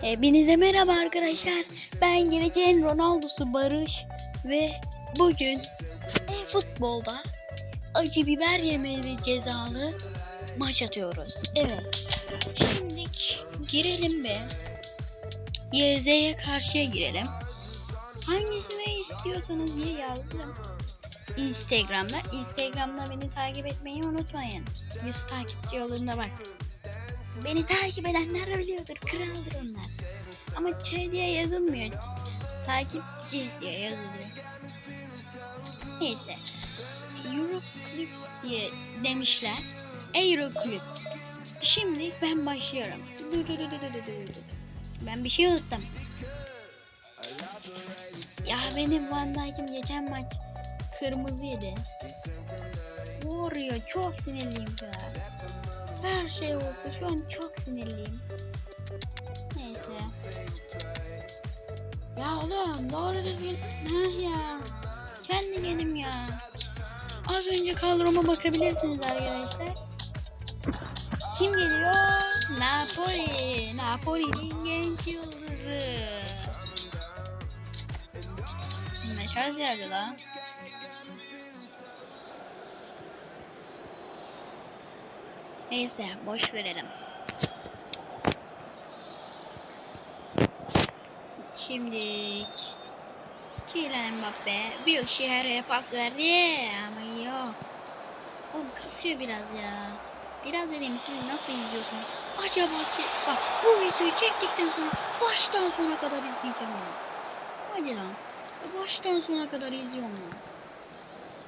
Hepinize merhaba arkadaşlar. Ben geleceğin Ronaldo'su Barış ve bugün e, futbolda acı biber yemeli cezalı maç atıyoruz. Evet. Şimdi girelim be. YZ'ye karşıya girelim. Hangisini istiyorsanız diye yazdım. Instagram'da. Instagram'da beni takip etmeyi unutmayın. 100 takipçi yolunda bak. Beni takip edenler ölüyordur. Kraldır onlar. Ama Ç diye yazılmıyor. Takipçi diye yazılıyor. Neyse. Euroclips diye demişler. Euroclip. Şimdi ben başlıyorum. Dur dur dur dur dur dur. Ben bir şey unuttum. Ya benim Van Dijk'im geçen maç kırmızı yedi. Vuruyor. Çok sinirliyim şu an. Her şey olsa şu an çok sinirliyim. Neyse. Ya oğlum doğru düzgün. Ha ya. Kendi gelim ya. Az önce kadroma bakabilirsiniz arkadaşlar. Kim geliyor? Napoli. Napoli'nin genç yıldızı. Mesaj geldi lan. Neyse boş verelim. Şimdi Kylian Mbappe bir şehre pas verdi ama yok. Oğlum kasıyor biraz ya. Biraz dedim siz nasıl izliyorsunuz? Acaba şey, bak bu videoyu çektikten sonra baştan sona kadar izleyeceğim ya. Hadi lan. Baştan sona kadar izliyorum lan.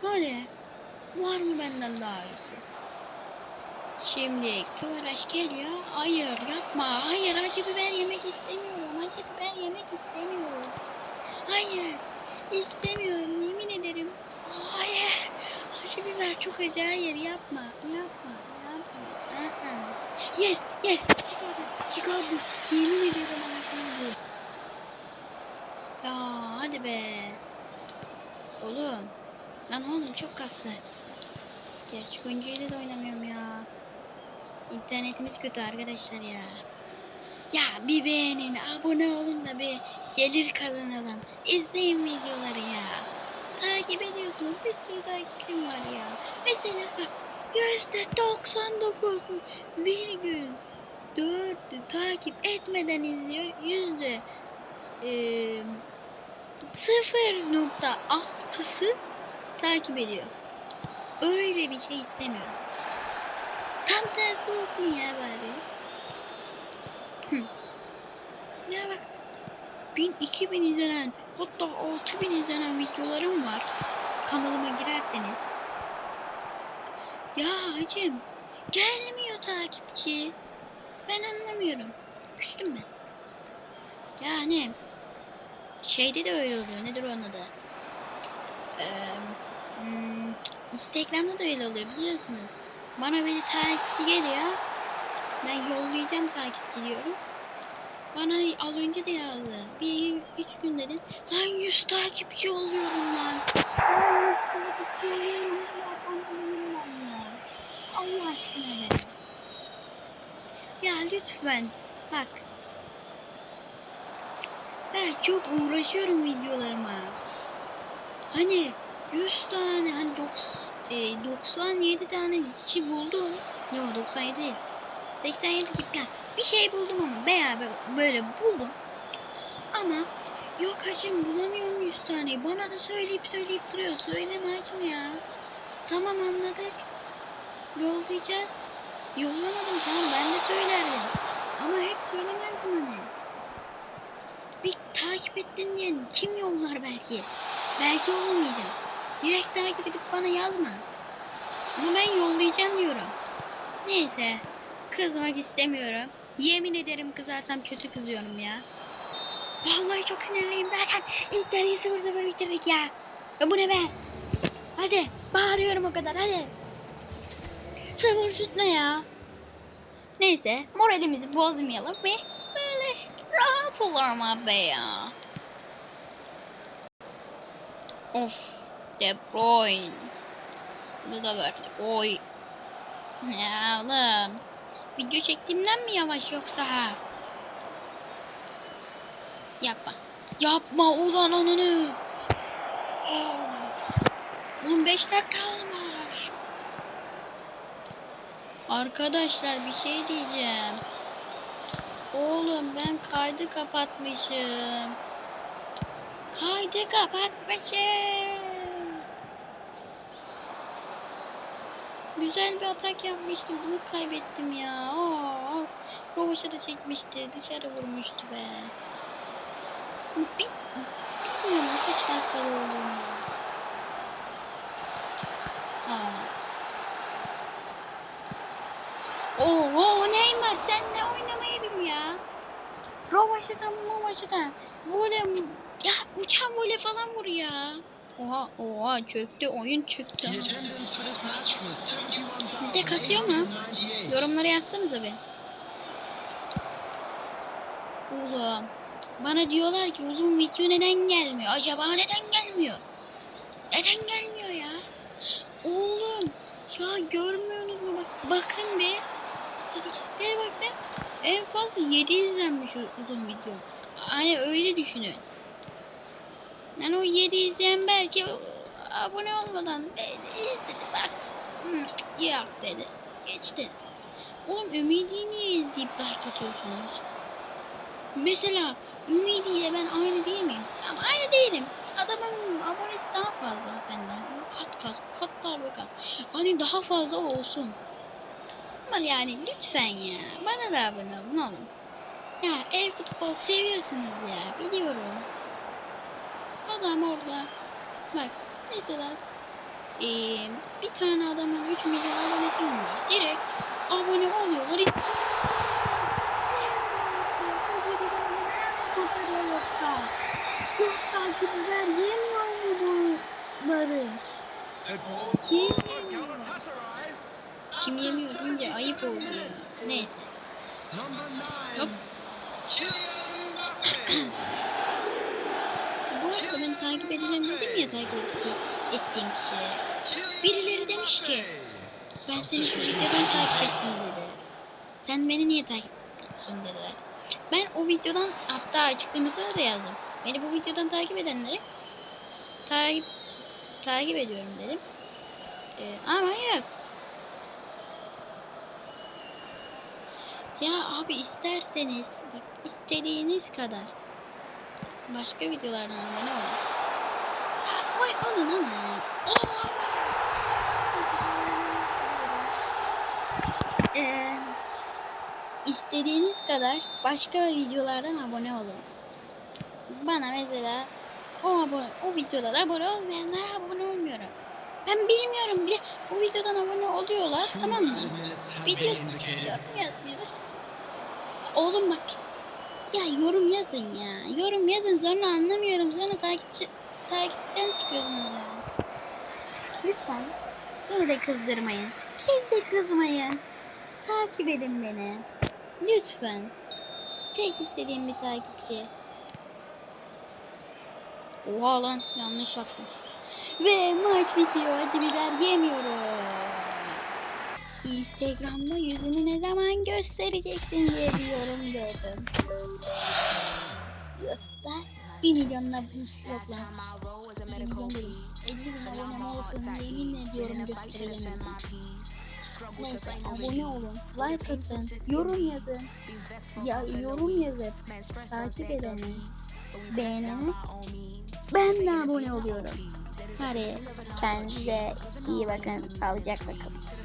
Hadi. Var mı benden daha iyisi? Şimdi Kıvaraş geliyor. Hayır yapma. Hayır acı biber yemek istemiyorum. Acı biber yemek istemiyorum. Hayır. istemiyorum yemin ederim. Hayır. Acı biber çok acı. Hayır yapma. Yapma. Yapma. Aa. Yes. Yes. Çıkardım. Çıkardım. Yemin ediyorum anlatamadım. Ya hadi be. Oğlum. Lan oğlum çok kastı. Gerçek oyuncuyla da oynamıyorum ya. İnternetimiz kötü arkadaşlar ya. Ya bir beğenin, abone olun da bir gelir kazanalım. İzleyin videoları ya. Takip ediyorsunuz. Bir sürü takipçim var ya. Mesela bak yüzde 99 bir gün dördü takip etmeden izliyor. Yüzde eee, 0.6'sı takip ediyor. Öyle bir şey istemiyorum. Tam tersi olsun ya bari. Hı. Ya bak. 1000 2000 izlenen hatta 6000 izlenen videolarım var. Kanalıma girerseniz. Ya hacım gelmiyor takipçi. Ben anlamıyorum. Küstüm ben. Yani şeyde de öyle oluyor. Nedir onun adı? Ee, hmm, Instagram'da da öyle oluyor biliyorsunuz. Bana biri takipçi geliyor. Ben yollayacağım takipçi diyorum. Bana az önce de yazdı. Bir üç gün dedim. Lan 100 takipçi oluyorum lan. Lan 100 takipçi oluyorum. Ya anlamıyorum ben ya. Allah aşkına. Ya lütfen bak. Ben çok uğraşıyorum videolarıma. Hani 100 tane hani 90 e, 97 tane kişi buldum. Yok 97 değil. 87 gibi yani bir şey buldum ama beraber böyle buldum. Ama yok hacım bulamıyorum 100 tane. Bana da söyleyip söyleyip duruyor. Söyleme hacım ya. Tamam anladık. Yollayacağız. Yollamadım tamam ben de söylerdim. Ama hep söylemezdim hani. Bir takip ettin diye kim yollar belki? Belki olmayacak. Direkt takip edip bana yazma. Ama ben yollayacağım diyorum. Neyse. Kızmak istemiyorum. Yemin ederim kızarsam kötü kızıyorum ya. Vallahi çok sinirliyim zaten. İlk yarıyı 0-0 bitirdik ya. Ya bu ne be? Hadi. Bağırıyorum o kadar hadi. Sıfır şut ne ya? Neyse moralimizi bozmayalım ve böyle rahat olalım abi ya. Of. De Bruyne. İsmi de verdi. Oy. Ya oğlum. Video çektiğimden mi yavaş yoksa? Yapma. Yapma ulan onunu. Oğlum 5 dakika olmuş. Arkadaşlar bir şey diyeceğim. Oğlum ben kaydı kapatmışım. Kaydı kapatmışım. Güzel bir atak yapmıştım. Bunu kaybettim ya. Oo. Rovaşa da çekmişti. Dışarı vurmuştu be. Bir, bilmiyorum kaç dakika. Aa. Oo Neymar sen ne oynamayı bil ya. Rovaşa'dan Rovaşa'dan. Vole ya uçan vole falan vur ya. Oha oha çöktü oyun çöktü. Sizde kasıyor mu? Yorumlara yazsanıza bir. Oğlum bana diyorlar ki uzun video neden gelmiyor? Acaba neden gelmiyor? Neden gelmiyor ya? Oğlum ya görmüyorsunuz mu? Bak, bakın bir. İstatistiklere baktım. En fazla 7 izlenmiş uzun video. Hani öyle düşünün. Yani o 7 izleyen belki abone olmadan izledi baktı. Hı, yok dedi. Geçti. Oğlum Ümidi'yi niye izleyip like atıyorsunuz? Mesela Ümidi ben aynı değil miyim? Ama aynı değilim. Adamın abonesi daha fazla benden. Kat kat katlar ve kat. Hani daha fazla olsun. Ama yani lütfen ya. Bana da abone olun oğlum. Ya ev futbol seviyorsunuz ya. Biliyorum. Adam orada. Bak mesela eee, bir tane adamın 3 milyon abonesi var. Direkt abone oluyorlar. Çok takipçiler yemiyor bunları? Yemiyor. Kim yemiyor deyince ayıp oldu. Neyse. Hop. Bu arada ben takip edeceğim dedim ya takip edeceğim, ettiğim kişiye. Birileri demiş ki ben seni şu videodan takip ettim dedi. Sen beni niye takip ediyorsun dediler. Ben o videodan hatta açıklamasına da yazdım. Beni bu videodan takip edenleri takip takip ediyorum dedim. Ee, ama yok. Ya abi isterseniz bak istediğiniz kadar başka videolardan abone olun. Oy olun ama. Ee, istediğiniz kadar başka videolardan abone olun. Bana mesela o abone, o videolara abone olmayanlara abone olmuyorum. Ben bilmiyorum bile o videodan abone oluyorlar tamam mı? Video yazmıyorlar. Oğlum bak. Ya yorum yazın ya. Yorum yazın sonra anlamıyorum. Sonra takipçi takipten çıkıyorsunuz ya. Lütfen. Beni de kızdırmayın. Siz de kızmayın. Takip edin beni. Lütfen. Tek istediğim bir takipçi. Oha lan yanlış yaptım. Ve maç bitiyor. Acı biber yemiyorum. Instagram'da yüzünü ne zaman göstereceksin diye bir yorum gördüm. Sırtta 1 milyonla bir iş yok lan. 1 milyon değil. 50 bin abone olsun yemin ediyorum göstereceğim. Neyse abone olun, like atın, yorum yazın. Ya yorum yazıp takip edeni, beğeneni ben de abone oluyorum. Hadi kendinize iyi bakın, sağlıcakla kalın.